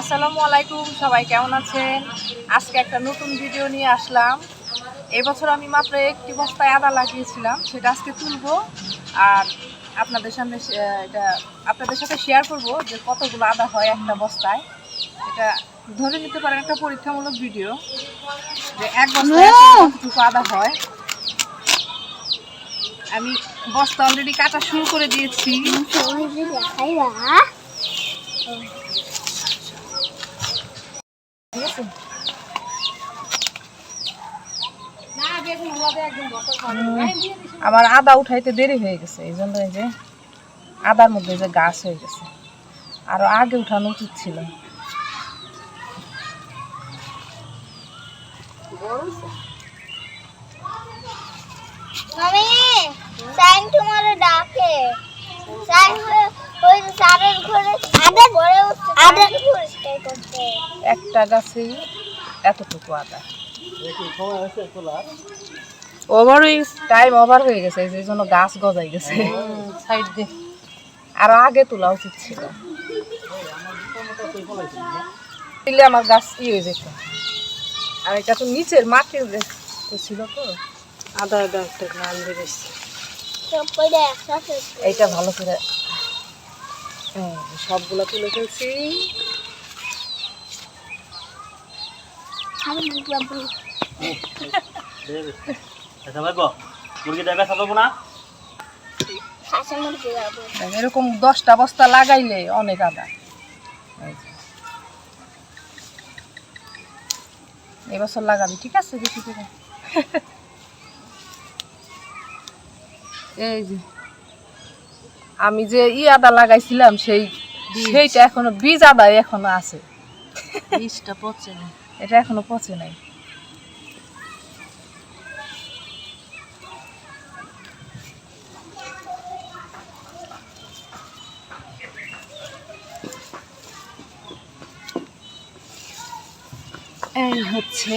আসসালামু আলাইকুম সবাই কেমন আছেন? আজকে একটা নতুন ভিডিও নিয়ে আসলাম। এবছর আমি মাত্র একটি বস্তায় আদা লাগিয়েছিলাম সেটা আজকে তুলবো। আর আপনাদের সামনে এটা আপনাদের সাথে শেয়ার করব যে কতগুলো আদা হয় একটা বস্তায়। এটা ধরে নিতে পারেন একটা পরীক্ষামূলক ভিডিও যে এক বস্তায় কতটুকু আদা হয়। আমি বস্তা অলরেডি কাটা শুরু করে দিয়েছি। আছে আমার আদা উঠাইতে দেরি হয়ে গেছে এই জন্য এই যে আদার মধ্যে যে গাছ হয়ে গেছে। আরও আগে উঠানো উচিত ছিল। মামি সাইন তোমারে ডাকে। একটা গাছেই এতটুকু আদা। ওভার টাইম ওভার হয়ে গেছে এই জন্য গাছ গজাই গেছে। সাইড দিয়ে। আরও আগে তোলা উচিত ছিল। দিলে আমার গাছ ই হয়ে যেত। আর এটা তো নিচের মাটির তো ছিল তো। আদা আদা একটা গান বেরিয়েছে এইটা ভালো করে হ্যাঁ, সবগুলো তুলে ফেলছি আমি বাবু আচ্ছা ভাই গো মুরগি দেখা সাজাবো না শাসন মুরগি বাবু এরকম দশটা বস্তা লাগাইলে অনেক আদা। এবছর লাগাবি ঠিক আছে? বেশি করে এই যে। আমি যে ই আদা লাগাইছিলাম সেই সেইটা এখনও বীজ আদা এখনও আছে। বীজটা পচে নাই এটা এখনও পচে নাই। এই হচ্ছে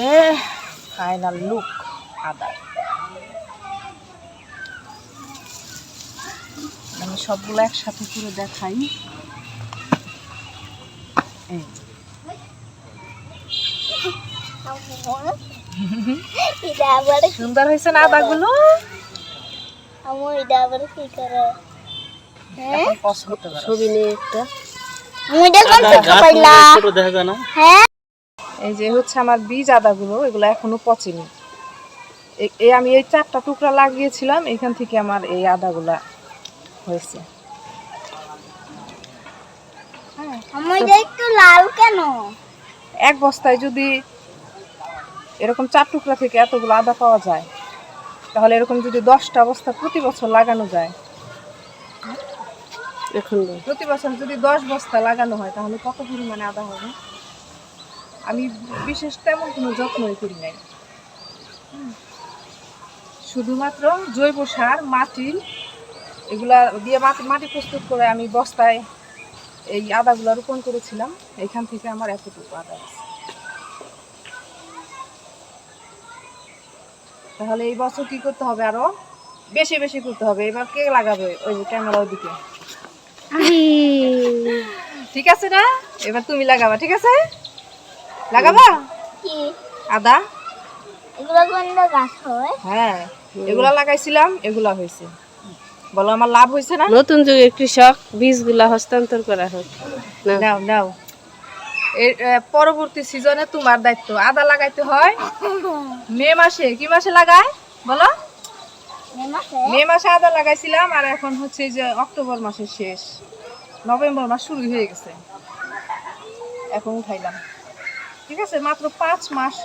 ফাইনাল লুক আদা আমি সবগুলো একসাথে করে দেখাই। এই সুন্দর হয়েছে না আদাগুলো আমার এটা আবার কি করে হ্যাঁ এখন পছ করতে পারো ছবি নিয়ে একটা আমি দেখুন গাছ পাইলা ছোট দেখা যায় না এই যে হচ্ছে আমার বীজ আদাগুলো এগুলো এখনও পচেনি। এই আমি এই চারটা টুকরা লাগিয়েছিলাম এখান থেকে আমার এই আদাগুলা হয়েছে। হ্যাঁ একটু লাল কেন? এক বস্তায় যদি এরকম চার টুকরা থেকে এতগুলো আদা পাওয়া যায়। তাহলে এরকম যদি দশটা বস্তা প্রতি বছর লাগানো যায়। এখন প্রতি বছর যদি দশ বস্তা লাগানো হয় তাহলে কত পরিমাণে আদা হবে? আমি বিশেষ তেমন কোনো যত্নই করি নাই। শুধুমাত্র জৈব সার মাটি এগুলা দিয়ে মাটি মাটি প্রস্তুত করে আমি বস্তায় এই আদাগুলো রোপণ করেছিলাম। এখান থেকে আমার এতটুকু আদা আছে। তাহলে এই বছর কি করতে হবে আরও? বেশি বেশি করতে হবে। এবার কে লাগাবে ওই যে ক্যামেরা ওইদিকে ঠিক আছে না? এবার তুমি লাগাবা ঠিক আছে? লাগাবা? আদা? এগুলো কোন গাছ হয়? হ্যাঁ এগুলা লাগাইছিলাম এগুলা হয়েছে বলো আমার লাভ হয়েছে না? নতুন যুগে কৃষক বীজগুলা হস্তান্তর করা হোক। নাও নাও। পরবর্তী সিজনে তোমার দায়িত্ব। আদা লাগাইতে হয়। মে মাসে কি মাসে লাগায়? বলো। মে মাসে? আদা লাগাইছিলাম আর এখন হচ্ছে যে অক্টোবর মাসের শেষ। নভেম্বর মাস শুরু হয়ে গেছে। এখন উঠাইলাম। ঠিক আছে? মাত্র পাঁচ মাস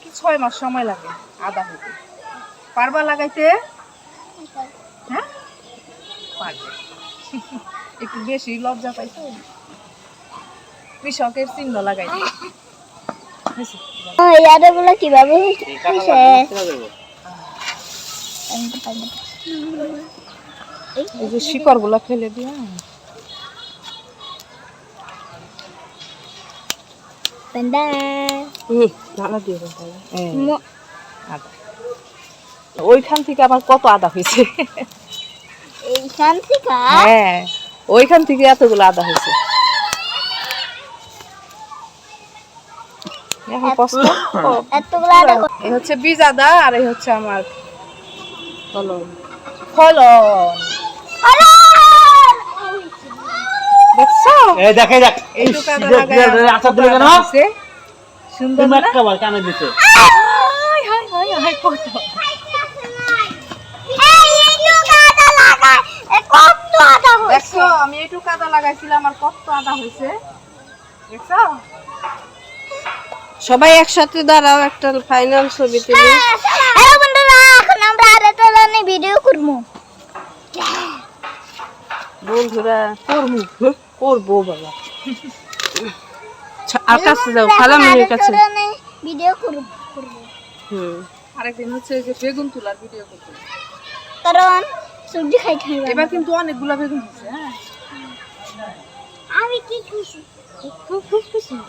কি ছয় মাস সময় লাগে আদা হতে। পারবা লাগাইতে? হ্যাঁ? পারবে। একটু বেশি লজ্জা পাইতো কৃষকের চিহ্ন লাগাই? এই কীভাবে হয়েছে এই যে শিকড়গুলা ফেলে দিয়ে। আদা। ওইখান থেকে আমার কত আদা হয়েছে এইখান থেকে? হ্যাঁ ওইখান থেকে এতগুলো আদা হয়েছে এখন? এই হচ্ছে বীজ আদা আর এই হচ্ছে আমার ফলন। ফলন। দেখছ? এই দেখে দেখ। এই এইটুকু আদা লাগায় আচার দিলে কেন? সুন্দর না? একটা কানে দিছে। হাই হাই হাই হাই কত? আদা লাগায়, কত আদা হয়েছে? দেখছ আমি এইটুকু আদা লাগাইছিলাম আর কত আদা হয়েছে? দেখছ? সবাই একসাথে দাঁড়াও একটা ফাইনাল ছবি তুলি। হ্যাঁ, হ্যালো বন্ধুরা, এখন আমরা আরেকটা রান্নার ভিডিও করব। বন্ধুরা করব হ্যাঁ, করব বাবা। ছ- আর কাছে যাও খালামণির কাছে। ভিডিও করব করব। হুম। আরেকদিন হচ্ছে যে বেগুন তোলার ভিডিও করতে কারণ সবজি খাইতে হবে। এবার কিন্তু অনেকগুলা বেগুন হচ্ছে হ্যাঁ।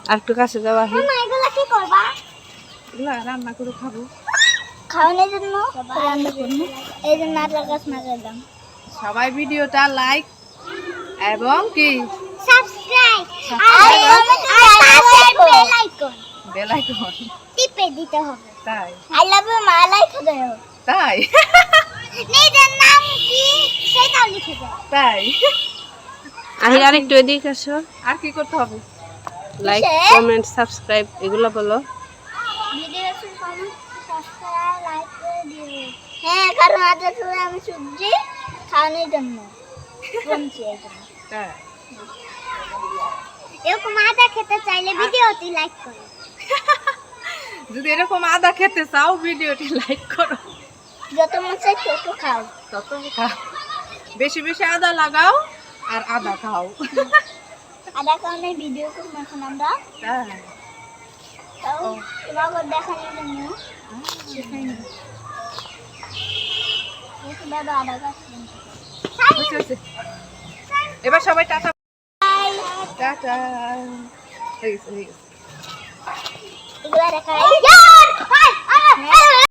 আর একটু কাছে যাওয়া এগুলা কি করবা? এগুলা রান্না করে খাব। খাওয়ানোর জন্য? রান্না করব। এই জন্য গাছ দাম সবাই ভিডিওটা লাইক এবং কি? সাবস্ক্রাইব। আর পাশে বেল আইকন। Bell icon. টিপে দিতে হবে। তাই। আই লাভ ইউ মা। লাইক দাও। তাই। নিজের নাম কি? সেটাও লিখে দাও। তাই। আহির আরেকটু এদিকে আসো। আর কি করতে হবে? লাইক কমেন্ট সাবস্ক্রাইব এগুলো বলো। ভিডিও কমেন্ট সাবস্ক্রাইব লাইক করে দিও। হ্যাঁ কারণ আজ আমি সবজি খাওয়ানোর জন্য। জন্য এরকম আদা খেতে চাইলে ভিডিওটি লাইক করো। যদি এরকম আদা খেতে চাও ভিডিওটি লাইক করো। যত মন চাই তত খাও। তত খাও। বেশি বেশি আদা লাগাও। আর আদা খাও। আদা কারণে ভিডিও করব এখন আমরা। তাও দেখানোর জন্য। গাছ বুঝতে পেরেছি? এবার সবাই টাটা। টাটা। হয়ে গেছে হয়ে গেছে।